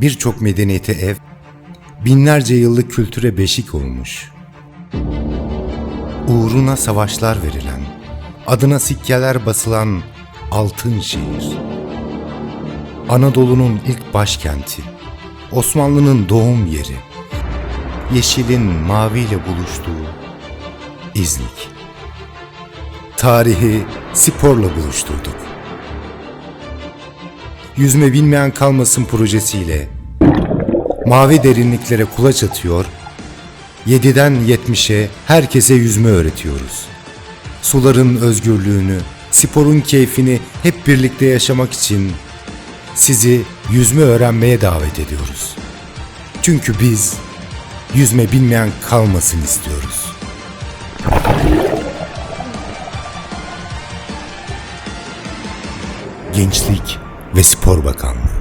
Birçok medeniyete ev, binlerce yıllık kültüre beşik olmuş. Uğruna savaşlar verilen, adına sikkeler basılan altın şehir. Anadolu'nun ilk başkenti, Osmanlı'nın doğum yeri, yeşilin maviyle buluştuğu İznik. Tarihi sporla buluşturduk. Yüzme bilmeyen kalmasın projesiyle mavi derinliklere kulaç atıyor, 7'den 70'e herkese yüzme öğretiyoruz. Suların özgürlüğünü, sporun keyfini hep birlikte yaşamak için sizi yüzme öğrenmeye davet ediyoruz. Çünkü biz yüzme bilmeyen kalmasın istiyoruz. Gençlik ve Spor Bakanlığı